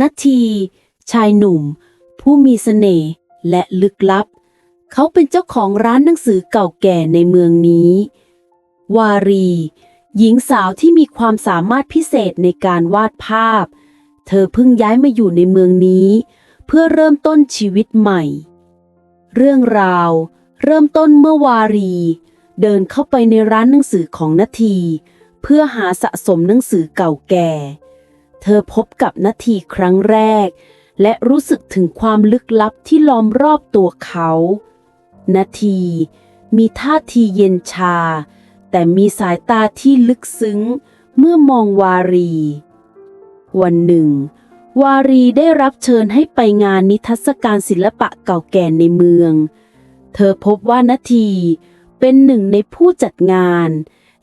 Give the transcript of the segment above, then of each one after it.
นาที ชายหนุ่ม ผู้มีเสน่ห์และลึกลับ เขาเป็นเจ้าของร้านหนังสือเก่าแก่ในเมืองนี้ วารี หญิงสาวที่มีความสามารถพิเศษในการวาดภาพ เธอเพิ่งย้ายมาอยู่ในเมืองนี้ เพื่อเริ่มต้นชีวิตใหม่ เรื่องราว เริ่มต้นเมื่อวารี เดินเข้าไปในร้านหนังสือของนาที เพื่อหาสะสมหนังสือเก่าแก่ เธอพบกับนาทีครั้งแรก และรู้สึกถึงความลึกลับที่ล้อมรอบตัวเขานาทีมีท่าทีเย็นชา แต่มีสายตาที่ลึกซึ้งเมื่อมองวารี วันหนึ่ง วารีได้รับเชิญให้ไปงานนิทรรศการศิลปะเก่าแก่ในเมือง เธอพบว่านาทีเป็นหนึ่งในผู้จัดงาน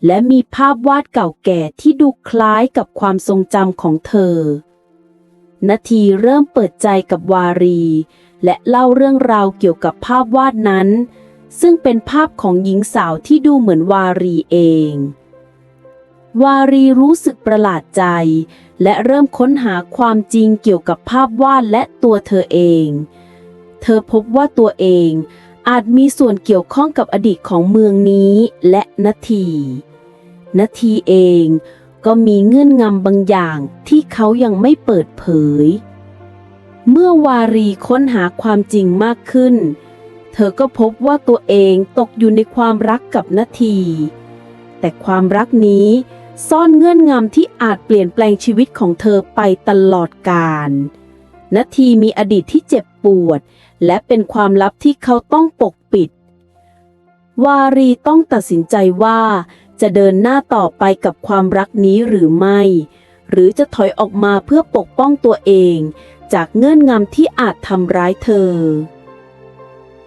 และมีภาพวาดเก่าแก่ที่ดูคล้ายกับความทรงจำของเธอ นาทีเริ่มเปิดใจกับวารี และเล่าเรื่องราวเกี่ยวกับภาพวาดนั้น ซึ่งเป็นภาพของหญิงสาวที่ดูเหมือนวารีเอง วารีรู้สึกประหลาดใจ และเริ่มค้นหาความจริงเกี่ยวกับภาพวาดและตัวเธอเอง เธอพบว่าตัวเองอาจมีส่วนเกี่ยวข้องกับอดีตของเมืองนี้และนาที นาทีเอง ก็มีเงื่อนงำบางอย่างที่เขายังไม่เปิดเผย เมื่อวารีค้นหาความจริงมากขึ้น เธอก็พบว่าตัวเองตกอยู่ในความรักกับนาที แต่ความรักนี้ซ่อนเงื่อนงำที่อาจเปลี่ยนแปลงชีวิตของเธอไปตลอดกาลนาทีมีอดีตที่เจ็บปวด และเป็นความลับที่เขาต้องปกปิด วารีต้องตัดสินใจว่า จะเดินหน้าต่อไปกับความรักนี้หรือไม่ หรือจะถอยออกมาเพื่อปกป้องตัวเอง จากเงื่อนงำที่อาจทำร้ายเธอ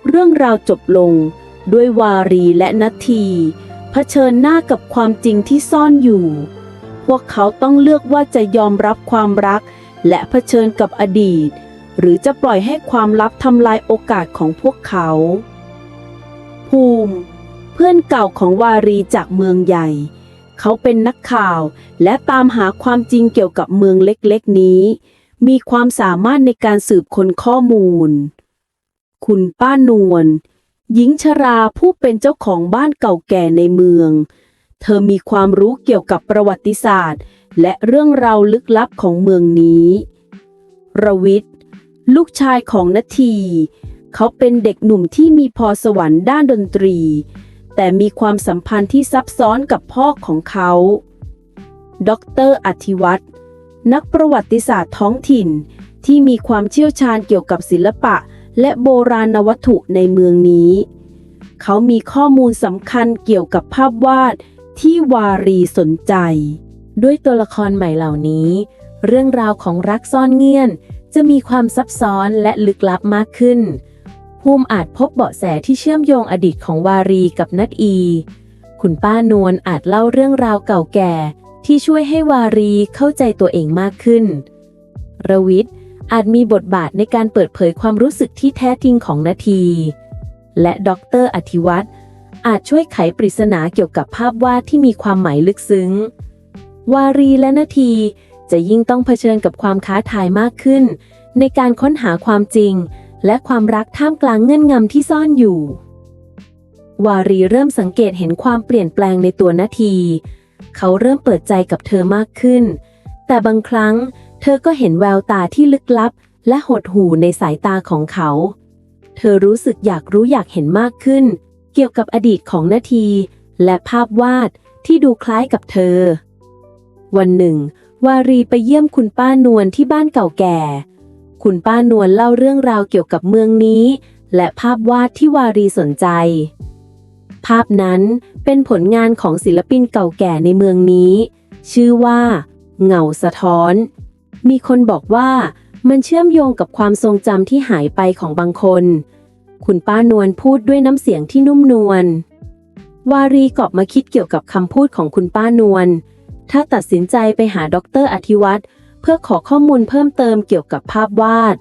เรื่องราวจบลง ด้วยวารีและนาทีเผชิญหน้ากับความจริงที่ซ่อนอยู่ พวกเขาต้องเลือกว่าจะยอมรับความรัก และเผชิญกับอดีต หรือจะปล่อยให้ความลับทำลายโอกาสของพวกเขา ภูมิ เพื่อนเก่าของวารีจากเมืองใหญ่ เขาเป็นนักข่าวและตามหาความจริงเกี่ยวกับเมืองเล็กๆนี้ มีความสามารถในการสืบค้นข้อมูล คุณป้านวลหญิงชราผู้เป็นเจ้าของบ้านเก่าแก่ในเมือง เธอมีความรู้เกี่ยวกับประวัติศาสตร์ และเรื่องราวลึกลับของเมืองนี้รวิทย์ลูกชายของนาที เขาเป็นเด็กหนุ่มที่มีพรสวรรค์ด้านดนตรี แต่มีความสัมพันธ์ที่ซับซ้อนกับพ่อของเขา ดรอธิวัตรนักประวัติศาสตร์ท้องถิ่น ที่มีความเชี่ยวชาญเกี่ยวกับศิลปะ และโบราณวัตถุในเมืองนี้ เขามีข้อมูลสำคัญเกี่ยวกับภาพวาดที่วารีสนใจ ด้วยตัวละครใหม่เหล่านี้ เรื่องราวของรักซ่อนเงื่อน จะมีความซับซ้อนและลึกลับมากขึ้น ภูมิอาจพบเบาะแสที่เชื่อมโยงอดีตของวารีกับนัดอี คุณป้านวลอาจเล่าเรื่องราวเก่าแก่ ที่ช่วยให้วารีเข้าใจตัวเองมากขึ้น ระวิทย์อาจมีบทบาทในการเปิดเผยความรู้สึกที่แท้จริงของนาที และดรอธิวัตรอาจช่วยไขปริศนาเกี่ยวกับภาพวาดที่มีความหมายลึกซึ้ง วารีและนาทีจะยิ่งต้องเผชิญกับความท้าทายมากขึ้น ในการค้นหาความจริง และความรักท่ามกลางเงื่อนงำที่ซ่อนอยู่ วารีเริ่มสังเกตเห็นความเปลี่ยนแปลงในตัวนาที เขาเริ่มเปิดใจกับเธอมากขึ้น แต่บางครั้ง เธอก็เห็นแววตาที่ลึกลับ และหดหู่ในสายตาของเขา เธอรู้สึกอยากรู้อยากเห็นมากขึ้น เกี่ยวกับอดีตของนาที และภาพวาดที่ดูคล้ายกับเธอ วันหนึ่ง วารีไปเยี่ยมคุณป้านวลที่บ้านเก่าแก่ คุณป้านวลเล่าเรื่องราวเกี่ยวกับเมืองนี้ และภาพวาดที่วารีสนใจ ภาพนั้นเป็นผลงานของศิลปินเก่าแก่ในเมืองนี้ ชื่อว่า เงาสะท้อน มีคนบอกว่ามันเชื่อมโยงกับความทรงจำที่หายไปของบางคน คุณป้านวลพูดด้วยน้ำเสียงที่นุ่มนวล วารีกลับมาคิดเกี่ยวกับคำพูดของคุณป้านวล ถ้าตัดสินใจไปหาดรอธิวัตรเพื่อขอข้อมูลเพิ่มเติมเกี่ยวกับภาพวาด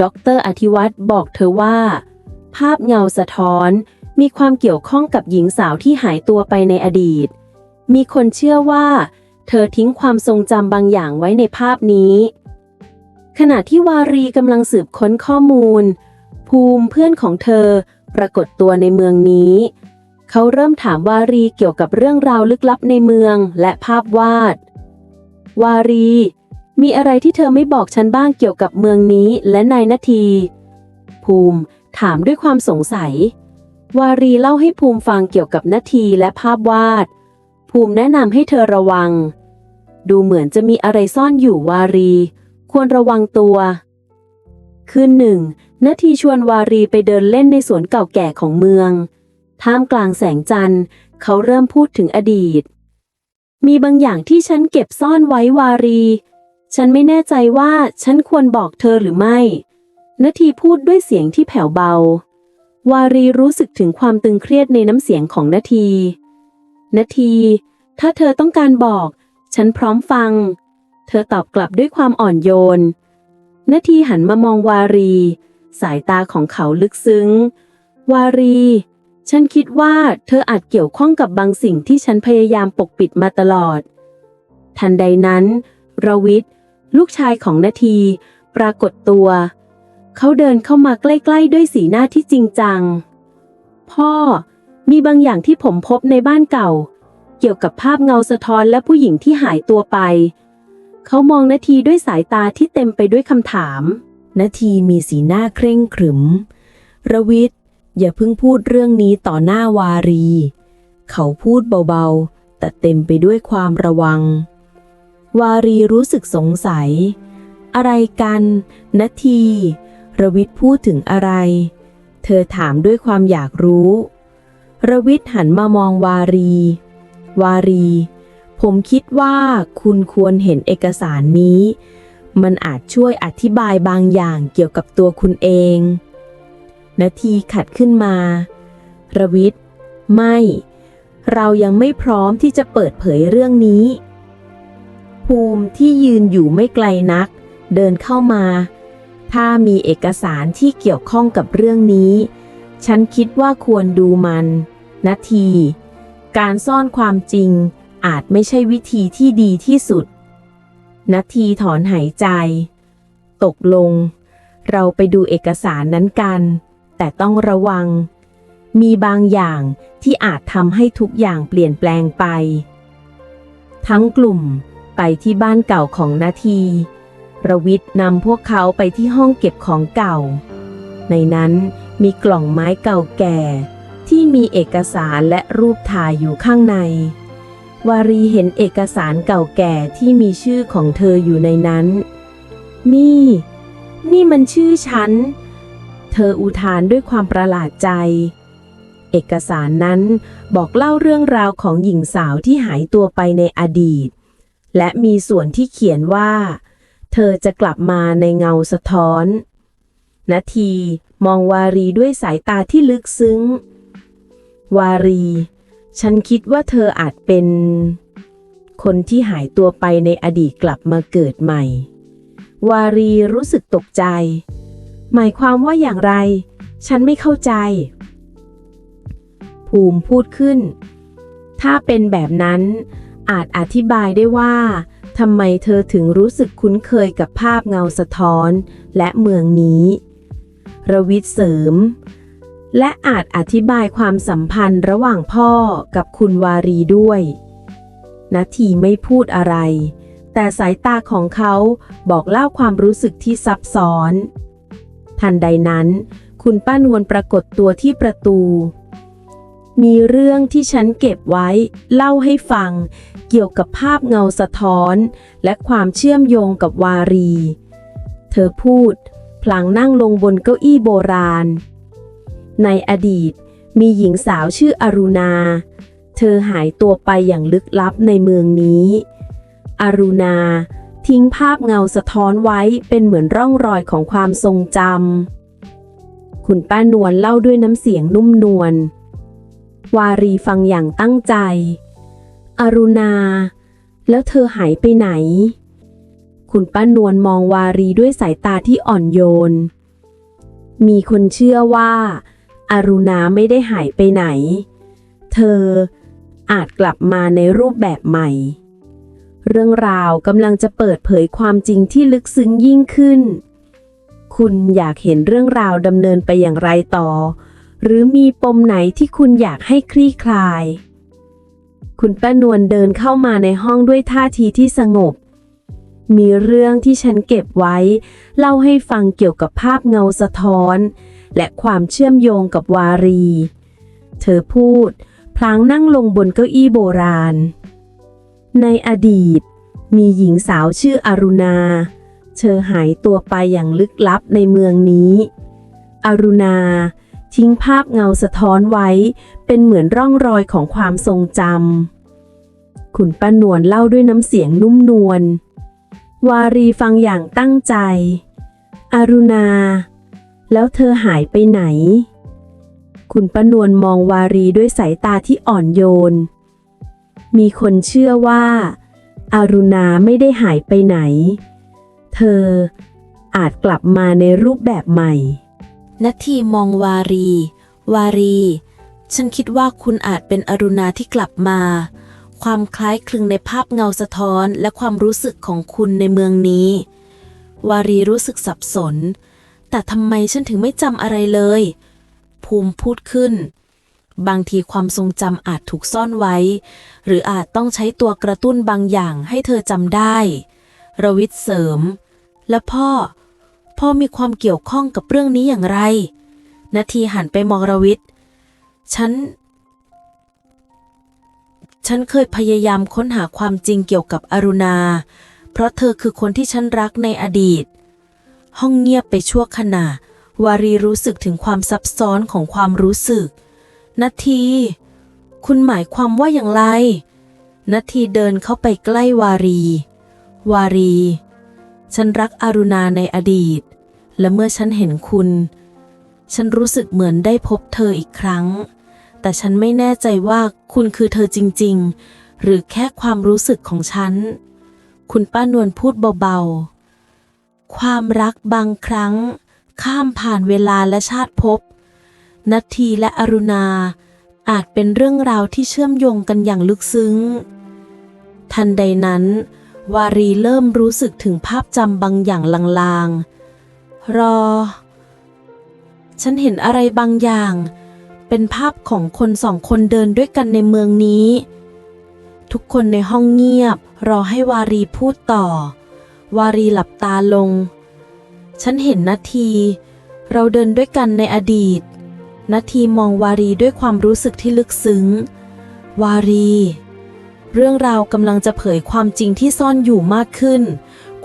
ดรอธิวัตรบอกเธอว่า ภาพเงาสะท้อน มีความเกี่ยวข้องกับหญิงสาวที่หายตัวไปในอดีต มีคนเชื่อว่า เธอทิ้งความทรงจำบางอย่างไว้ในภาพนี้ ขณะที่วารีกำลังสืบค้นข้อมูล ภูมิเพื่อนของเธอปรากฏตัวในเมืองนี้ เขาเริ่มถามวารีเกี่ยวกับเรื่องราวลึกลับในเมืองและภาพวาด วารี มีอะไรที่เธอไม่บอกฉันบ้างเกี่ยวกับเมืองนี้และนายนาที ภูมิ ถามด้วยความสงสัย วารีเล่าให้ภูมิฟังเกี่ยวกับนาทีและภาพวาด ภูมิแนะนำให้เธอระวัง ดูเหมือนจะมีอะไรซ่อนอยู่วารี ควรระวังตัวคืนหนึ่ง นาทีชวนวารีไปเดินเล่นในสวนเก่าแก่ของเมือง ท่ามกลางแสงจันทร์ เขาเริ่มพูดถึงอดีต มีบางอย่างที่ฉันเก็บซ่อนไว้วารี ฉันไม่แน่ใจว่าฉันควรบอกเธอหรือไม่ นาทีพูดด้วยเสียงที่แผ่วเบา วารีรู้สึกถึงความตึงเครียดในน้ำเสียงของนาที นาที ถ้าเธอต้องการบอก ฉันพร้อมฟัง เธอตอบกลับด้วยความอ่อนโยน นาทีหันมามองวารี สายตาของเขาลึกซึ้ง วารี ฉันคิดว่าเธออาจเกี่ยวข้องกับบางสิ่งที่ฉันพยายามปกปิดมาตลอด ทันใดนั้นรวิทย์ ลูกชายของนาที ปรากฏตัว เขาเดินเข้ามาใกล้ ๆ ด้วยสีหน้าที่จริงจัง พ่อ มีบางอย่างที่ผมพบในบ้านเก่า เกี่ยวกับภาพเงาสะท้อนและผู้หญิงที่หายตัวไป เขามองนาทีด้วยสายตาที่เต็มไปด้วยคำถามนาทีมีสีหน้าเคร่งขรึม ระวิทย์อย่าเพิ่งพูดเรื่องนี้ต่อหน้าวารี เขาพูดเบาๆ แต่เต็มไปด้วยความระวัง วารีรู้สึกสงสัย อะไรกันนาทีระวิทย์พูดถึงอะไร เธอถามด้วยความอยากรู้ ระวิทย์หันมามองวารี วารี ผมคิดว่าคุณควรเห็นเอกสารนี้ มันอาจช่วยอธิบายบางอย่างเกี่ยวกับตัวคุณเองนาทีขัดขึ้นมา ระวิทย์ไม่ เรายังไม่พร้อมที่จะเปิดเผยเรื่องนี้ ภูมิที่ยืนอยู่ไม่ไกลนัก เดินเข้ามา ถ้ามีเอกสารที่เกี่ยวข้องกับเรื่องนี้ ฉันคิดว่าควรดูมันนาที การซ่อนความจริงอาจไม่ใช่วิธีที่ดีที่สุดนาทีถอนหายใจ ตกลง เราไปดูเอกสารนั้นกัน แต่ต้องระวัง มีบางอย่างที่อาจทำให้ทุกอย่างเปลี่ยนแปลงไป ทั้งกลุ่ม ไปที่บ้านเก่าของนาทีระวิทย์นำพวกเขาไปที่ห้องเก็บของเก่า ในนั้นมีกล่องไม้เก่าแก่ ที่มีเอกสารและรูปถ่ายอยู่ข้างใน วารีเห็นเอกสารเก่าแก่ที่มีชื่อของเธออยู่ในนั้น นี่ นี่มันชื่อฉัน เธออุทานด้วยความประหลาดใจ เอกสารนั้นบอกเล่าเรื่องราวของหญิงสาวที่หายตัวไปในอดีต และมีส่วนที่เขียนว่า เธอจะกลับมาในเงาสะท้อน นาทีมองวารีด้วยสายตาที่ลึกซึ้ง วารี ฉันคิดว่าเธออาจเป็น คนที่หายตัวไปในอดีตกลับมาเกิดใหม่ วารีรู้สึกตกใจ หมายความว่าอย่างไร ฉันไม่เข้าใจ ภูมิพูดขึ้น ถ้าเป็นแบบนั้น อาจอธิบายได้ว่าทำไมเธอถึงรู้สึกคุ้นเคยกับภาพเงาสะท้อนและเมืองนี้ระวิทย์เสริม และอาจอธิบายความสัมพันธ์ระหว่างพ่อกับคุณวารีด้วยนาทีไม่พูดอะไร แต่สายตาของเขาบอกเล่าความรู้สึกที่ซับซ้อน ทันใดนั้น คุณป้านวลปรากฏตัวที่ประตู มีเรื่องที่ฉันเก็บไว้ เล่าให้ฟัง เกี่ยวกับภาพเงาสะท้อน และความเชื่อมโยงกับวารี เธอพูด พลางนั่งลงบนเก้าอี้โบราณ ในอดีตมีหญิงสาวชื่ออรุณา เธอหายตัวไปอย่างลึกลับในเมืองนี้ อรุณาทิ้งภาพเงาสะท้อนไว้เป็นเหมือนร่องรอยของความทรงจำ คุณป้านวลเล่าด้วยน้ำเสียงนุ่มนวล วารีฟังอย่างตั้งใจ อรุณา แล้วเธอหายไปไหน คุณป้านวลมองวารีด้วยสายตาที่อ่อนโยน มีคนเชื่อว่าอารุณาไม่ได้หายไปไหน เธออาจกลับมาในรูปแบบใหม่ เรื่องราวกำลังจะเปิดเผยความจริงที่ลึกซึ้งยิ่งขึ้น คุณอยากเห็นเรื่องราวดำเนินไปอย่างไรต่อ หรือมีปมไหนที่คุณอยากให้คลี่คลาย คุณป้านวลเดินเข้ามาในห้องด้วยท่าทีที่สงบ มีเรื่องที่ฉันเก็บไว้ เล่าให้ฟังเกี่ยวกับภาพเงาสะท้อน และความเชื่อมโยงกับวารี เธอพูด พลางนั่งลงบนเก้าอี้โบราณ ในอดีต มีหญิงสาวชื่ออรุณา เธอหายตัวไปอย่างลึกลับในเมืองนี้ อรุณา ทิ้งภาพเงาสะท้อนไว้ เป็นเหมือนร่องรอยของความทรงจำคุณป้านวลเล่าด้วยน้ำเสียงนุ่มนวล วารีฟังอย่างตั้งใจอรุณา แล้วเธอหายไปไหน คุณป้านวลมองวารีด้วยสายตาที่อ่อนโยน มีคนเชื่อว่าอารุณาไม่ได้หายไปไหน เธออาจกลับมาในรูปแบบใหม่ นาทีมองวารี วารี ฉันคิดว่าคุณอาจเป็นอรุณาที่กลับมา ความคล้ายคลึงในภาพเงาสะท้อนและความรู้สึกของคุณในเมืองนี้ วารีรู้สึกสับสน แต่ทำไมฉันถึงไม่จำอะไรเลย ภูมิพูดขึ้น บางทีความทรงจำอาจถูกซ่อนไว้ หรืออาจต้องใช้ตัวกระตุ้นบางอย่างให้เธอจำได้ รวิทย์เสริม และพ่อ พ่อมีความเกี่ยวข้องกับเรื่องนี้อย่างไร นาทีหันไปมองรวิทย์ฉัน ฉันเคยพยายามค้นหาความจริงเกี่ยวกับอรุณา เพราะเธอคือคนที่ฉันรักในอดีต ห้องเงียบไปชั่วขณะ วารีรู้สึกถึงความซับซ้อนของความรู้สึก นาที คุณหมายความว่าอย่างไร นาทีเดินเข้าไปใกล้วารี วารีฉันรักอรุณาในอดีต และเมื่อฉันเห็นคุณ ฉันรู้สึกเหมือนได้พบเธออีกครั้ง แต่ฉันไม่แน่ใจว่าคุณคือเธอจริง ๆ หรือแค่ความรู้สึกของฉัน คุณป้านวลพูดเบาๆ ความรักบางครั้ง ข้ามผ่านเวลาและชาติภพนาทีและอรุณา อาจเป็นเรื่องราวที่เชื่อมโยงกันอย่างลึกซึ้ง ทันใดนั้น วารีเริ่มรู้สึกถึงภาพจำบางอย่างลางๆ รอ ฉันเห็นอะไรบางอย่าง เป็นภาพของคนสองคนเดินด้วยกันในเมืองนี้ ทุกคนในห้องเงียบ รอให้วารีพูดต่อ วารีหลับตาลง ฉันเห็นนาที เราเดินด้วยกันในอดีต นาทีมองวารีด้วยความรู้สึกที่ลึกซึ้ง วารี เรื่องราวกำลังจะเผยความจริงที่ซ่อนอยู่มากขึ้น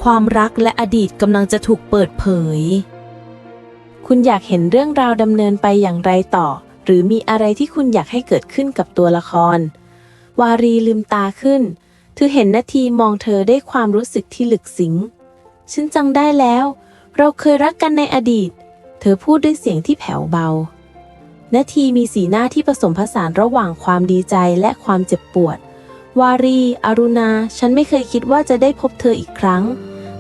ความรักและอดีตกำลังจะถูกเปิดเผย คุณอยากเห็นเรื่องราวดำเนินไปอย่างไรต่อ หรือมีอะไรที่คุณอยากให้เกิดขึ้นกับตัวละคร วารีลืมตาขึ้น เธอเห็นนาทีมองเธอได้ความรู้สึกที่ลึกซึ้งฉันจำได้แล้ว เราเคยรักกันในอดีต เธอพูดด้วยเสียงที่แผ่วเบานาทีมีสีหน้าที่ผสมผสานระหว่างความดีใจและความเจ็บปวด วารี อรุณา ฉันไม่เคยคิดว่าจะได้พบเธออีกครั้ง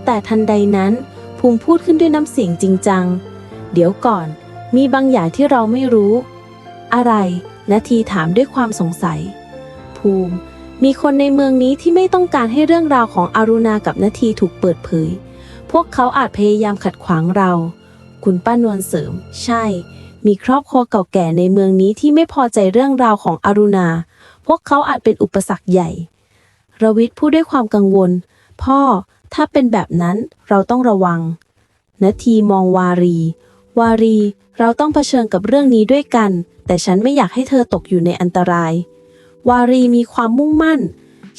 แต่ทันใดนั้นภูมิพูดขึ้นด้วยน้ำเสียงจริงจัง เดี๋ยวก่อน มีบางอย่างที่เราไม่รู้ อะไร นาทีถามด้วยความสงสัย ภูมิ มีคนในเมืองนี้ที่ไม่ต้องการให้เรื่องราวของอรุณากับนาทีถูกเปิดเผย พวกเขาอาจพยายามขัดขวางเรา คุณป้านวลเสริม ใช่ มีครอบครัวเก่าแก่ในเมืองนี้ที่ไม่พอใจเรื่องราวของอรุณา พวกเขาอาจเป็นอุปสรรคใหญ่ รวิทย์พูดด้วยความกังวล พ่อ ถ้าเป็นแบบนั้นเราต้องระวังนาทีมองวารี วารี เราต้องเผชิญกับเรื่องนี้ด้วยกัน แต่ฉันไม่อยากให้เธอตกอยู่ในอันตราย วารีมีความมุ่งมั่น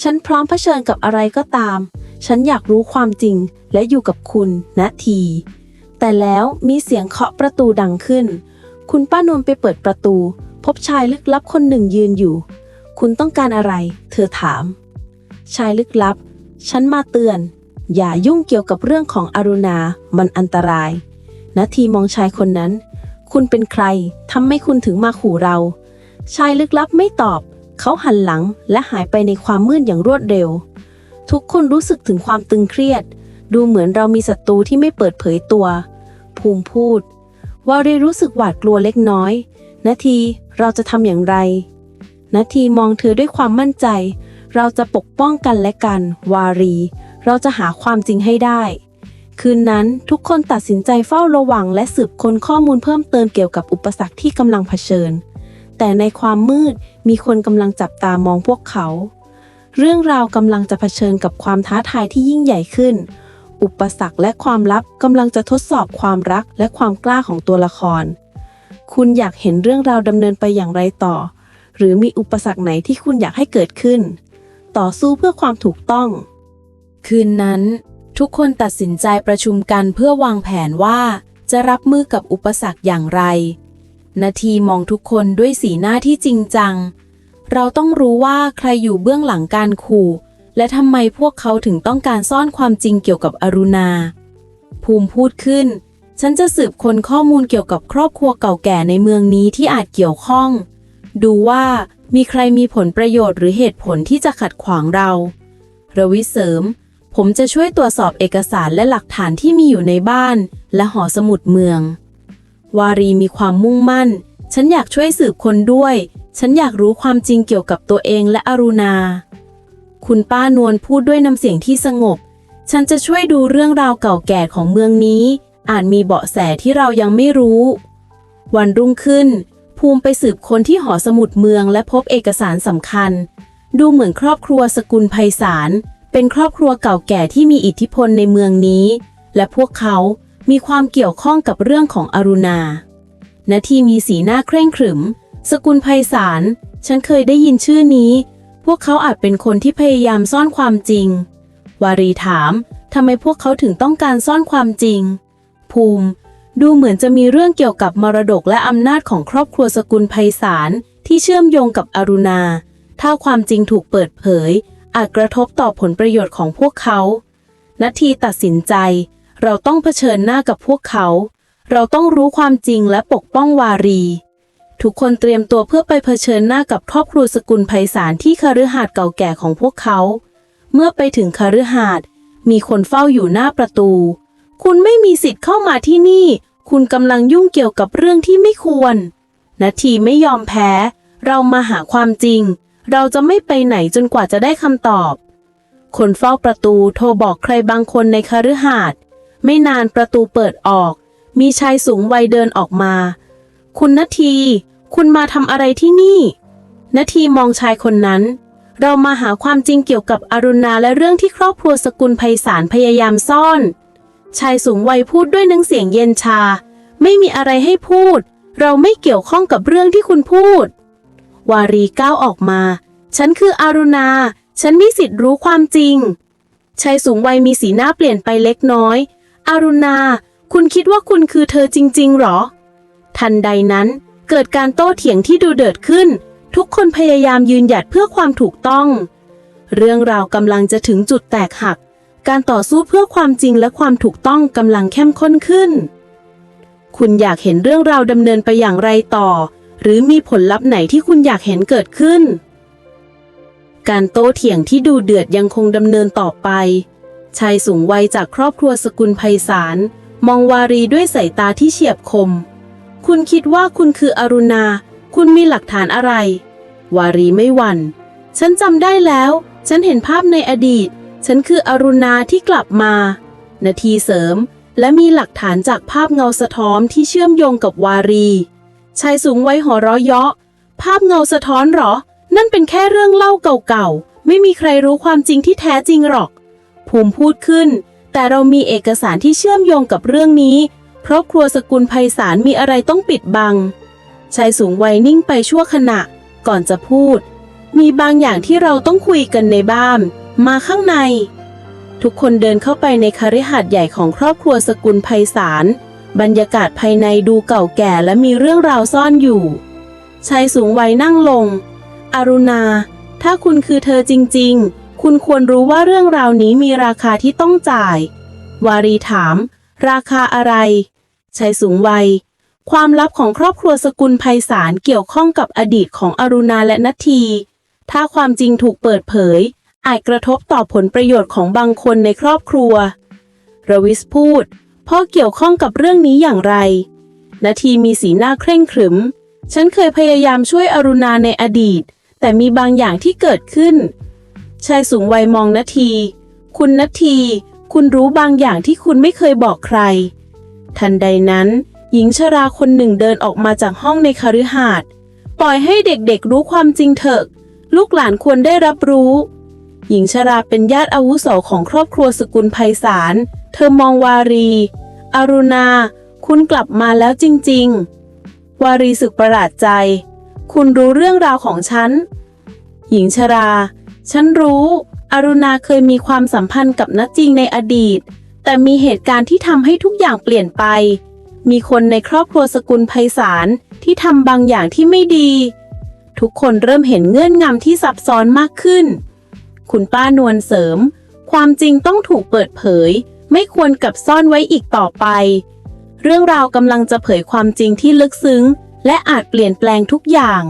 ฉันพร้อมเผชิญกับอะไรก็ตาม ฉันอยากรู้ความจริงและอยู่กับคุณนาที แต่แล้วมีเสียงเคาะประตูดังขึ้น คุณป้านวลไปเปิดประตู พบชายลึกลับคนหนึ่งยืนอยู่ คุณต้องการอะไร เธอถาม ชายลึกลับ ฉันมาเตือน อย่ายุ่งเกี่ยวกับเรื่องของอรุณา มันอันตราย นาทีมองชายคนนั้น คุณเป็นใคร ทำให้คุณถึงมาขู่เรา ชายลึกลับไม่ตอบ เขาหันหลังและหายไปในความมืดอย่างรวดเร็ว ทุกคนรู้สึกถึงความตึงเครียด ดูเหมือนเรามีศัตรูที่ไม่เปิดเผยตัว ภูมิพูดวารีรู้สึกหวาดกลัวเล็กน้อย นาที เราจะทำอย่างไร นาทีมองเธอด้วยความมั่นใจ เราจะปกป้องกันและกัน วารี เราจะหาความจริงให้ได้ คืนนั้นทุกคนตัดสินใจเฝ้าระวังและสืบค้นข้อมูลเพิ่มเติมเกี่ยวกับอุปสรรคที่กำลังเผชิญ แต่ในความมืดมีคนกำลังจับตามองพวกเขา เรื่องราวกำลังจะเผชิญกับความท้าทายที่ยิ่งใหญ่ขึ้น อุปสรรคและความลับกำลังจะทดสอบความรักและความกล้าของตัวละคร คุณอยากเห็นเรื่องราวดำเนินไปอย่างไรต่อ หรือมีอุปสรรคไหนที่คุณอยากให้เกิดขึ้น ต่อสู้เพื่อความถูกต้อง คืนนั้น ทุกคนตัดสินใจประชุมกันเพื่อวางแผนว่าจะรับมือกับอุปสรรคอย่างไร นาทีมองทุกคนด้วยสีหน้าที่จริงจัง เราต้องรู้ว่าใครอยู่เบื้องหลังการขู่ และทำไมพวกเขาถึงต้องการซ่อนความจริงเกี่ยวกับอรุณา ภูมิพูดขึ้น ฉันจะสืบค้นข้อมูลเกี่ยวกับครอบครัวเก่าแก่ในเมืองนี้ที่อาจเกี่ยวข้อง ดูว่ามีใครมีผลประโยชน์หรือเหตุผลที่จะขัดขวางเราระวิเสริม ผมจะช่วยตรวจสอบเอกสารและหลักฐานที่มีอยู่ในบ้าน และหอสมุดเมือง วารีมีความมุ่งมั่น ฉันอยากช่วยสืบคนด้วย ฉันอยากรู้ความจริงเกี่ยวกับตัวเองและอรุณา คุณป้านวลพูดด้วยน้ำเสียงที่สงบ ฉันจะช่วยดูเรื่องราวเก่าแก่ของเมืองนี้ อาจมีเบาะแสที่เรายังไม่รู้ วันรุ่งขึ้น ภูมิไปสืบคนที่หอสมุดเมืองและพบเอกสารสำคัญ ดูเหมือนครอบครัวสกุลไพศาลเป็นครอบครัวเก่าแก่ที่มีอิทธิพลในเมืองนี้ และพวกเขามีความเกี่ยวข้องกับเรื่องของอรุณานาทีมีสีหน้าเคร่งขรึม สกุลไพศาลฉันเคยได้ยินชื่อนี้ พวกเขาอาจเป็นคนที่พยายามซ่อนความจริง วารีถามทำไมพวกเขาถึงต้องการซ่อนความจริง ภูมิ ดูเหมือนจะมีเรื่องเกี่ยวกับมรดกและอำนาจของครอบครัวสกุลไพศาลที่เชื่อมโยงกับอรุณา ถ้าความจริงถูกเปิดเผย อาจกระทบต่อผลประโยชน์ของพวกเขา นาทีตัดสินใจ เราต้องเผชิญหน้ากับพวกเขา เราต้องรู้ความจริงและปกป้องวารี ทุกคนเตรียมตัวเพื่อไปเผชิญหน้ากับครอบครัวสกุลไพศาลที่คฤหาสน์เก่าแก่ของพวกเขา เมื่อไปถึงคฤหาสน์มีคนเฝ้าอยู่หน้าประตู คุณไม่มีสิทธิ์เข้ามาที่นี่ คุณกำลังยุ่งเกี่ยวกับเรื่องที่ไม่ควร นาทีไม่ยอมแพ้ เรามาหาความจริง เราจะไม่ไปไหนจนกว่าจะได้คำตอบ คนเฝ้าประตูโทรบอกใครบางคนในคฤหาสน์ไม่นานประตูเปิดออก มีชายสูงวัยเดินออกมา คุณนาที คุณมาทำอะไรที่นี่ นาทีมองชายคนนั้น เรามาหาความจริงเกี่ยวกับอรุณาและเรื่องที่ครอบครัวสกุลไพศาลพยายามซ่อน ชายสูงวัยพูดด้วยน้ำเสียงเย็นชา ไม่มีอะไรให้พูด เราไม่เกี่ยวข้องกับเรื่องที่คุณพูด วารีก้าวออกมา ฉันคืออารุณา ฉันมีสิทธิ์รู้ความจริง ชายสูงวัยมีสีหน้าเปลี่ยนไปเล็กน้อย อารุณา คุณคิดว่าคุณคือเธอจริง ๆหรอ ทันใดนั้นเกิดการโต้เถียงที่ดูเดือดขึ้น ทุกคนพยายามยืนหยัดเพื่อความถูกต้อง เรื่องราวกำลังจะถึงจุดแตกหัก การต่อสู้เพื่อความจริงและความถูกต้องกำลังเข้มข้นขึ้น คุณอยากเห็นเรื่องราวดำเนินไปอย่างไรต่อ หรือมีผลลัพธ์ไหนที่คุณอยากเห็นเกิดขึ้น การโต้เถียงที่ดูเดือดยังคงดำเนินต่อไป ชายสูงวัยจากครอบครัวสกุลไพศาลมองวารีด้วยสายตาที่เฉียบคม คุณคิดว่าคุณคืออรุณา คุณมีหลักฐานอะไร วารีไม่หวัน่น ฉันจำได้แล้ว ฉันเห็นภาพในอดีต ฉันคืออรุณาที่กลับมา นาทีเสริม และมีหลักฐานจากภาพเงาสะท้อนที่เชื่อมโยงกับวารี ชายสูงวัยหัวเราะเยาะ ภาพเงาสะท้อนเหรอ นั่นเป็นแค่เรื่องเล่าเก่าๆ ไม่มีใครรู้ความจริงที่แท้จริงหรอก ภูมิพูดขึ้น แต่เรามีเอกสารที่เชื่อมโยงกับเรื่องนี้ เพราะครัวสกุลไพศาลมีอะไรต้องปิดบัง ชายสูงวัยนิ่งไปชั่วขณะ ก่อนจะพูด มีบางอย่างที่เราต้องคุยกันในบ้าน มาข้างใน ทุกคนเดินเข้าไปในคฤหาสน์ใหญ่ของครอบครัวสกุลไพศาล บรรยากาศภายในดูเก่าแก่และมีเรื่องราวซ่อนอยู่ ชายสูงวัยนั่งลง อรุณา ถ้าคุณคือเธอจริง ๆ คุณควรรู้ว่าเรื่องราวนี้มีราคาที่ต้องจ่าย วารีถาม ราคาอะไร ชายสูงวัย ความลับของครอบครัวสกุลไพศาลเกี่ยวข้องกับอดีตของอรุณาและนัททีถ้าความจริงถูกเปิดเผย อาจกระทบต่อผลประโยชน์ของบางคนในครอบครัวระวิสพูด พ่อเกี่ยวข้องกับเรื่องนี้อย่างไร นาทีมีสีหน้าเคร่งขรึม ฉันเคยพยายามช่วยอรุณาในอดีต แต่มีบางอย่างที่เกิดขึ้น ชายสูงวัยมองนาที คุณนาที คุณรู้บางอย่างที่คุณไม่เคยบอกใคร ทันใดนั้น หญิงชราคนหนึ่งเดินออกมาจากห้องในคฤหาสน์ปล่อยให้เด็กๆรู้ความจริงเถอะ ลูกหลานควรได้รับรู้ หญิงชราเป็นญาติอาวุโสของครอบครัวสกุลไพศาล เธอมองวารี อรุณา คุณกลับมาแล้วจริง ๆ วารีสึกประหลาดใจ คุณรู้เรื่องราวของฉัน หญิงชรา ฉันรู้ อรุณาเคยมีความสัมพันธ์กับนัจจริงในอดีต แต่มีเหตุการณ์ที่ทำให้ทุกอย่างเปลี่ยนไป มีคนในครอบครัวสกุลไพศาลที่ทำบางอย่างที่ไม่ดี ทุกคนเริ่มเห็นเงื่อนงำที่ซับซ้อนมากขึ้น คุณป้านวลเสริม ความจริงต้องถูกเปิดเผย ไม่ควรกับซ่อนไว้อีกต่อไป เรื่องราวกำลังจะเผยความจริงที่ลึกซึ้ง และอาจเปลี่ยนแปลงทุกอย่าง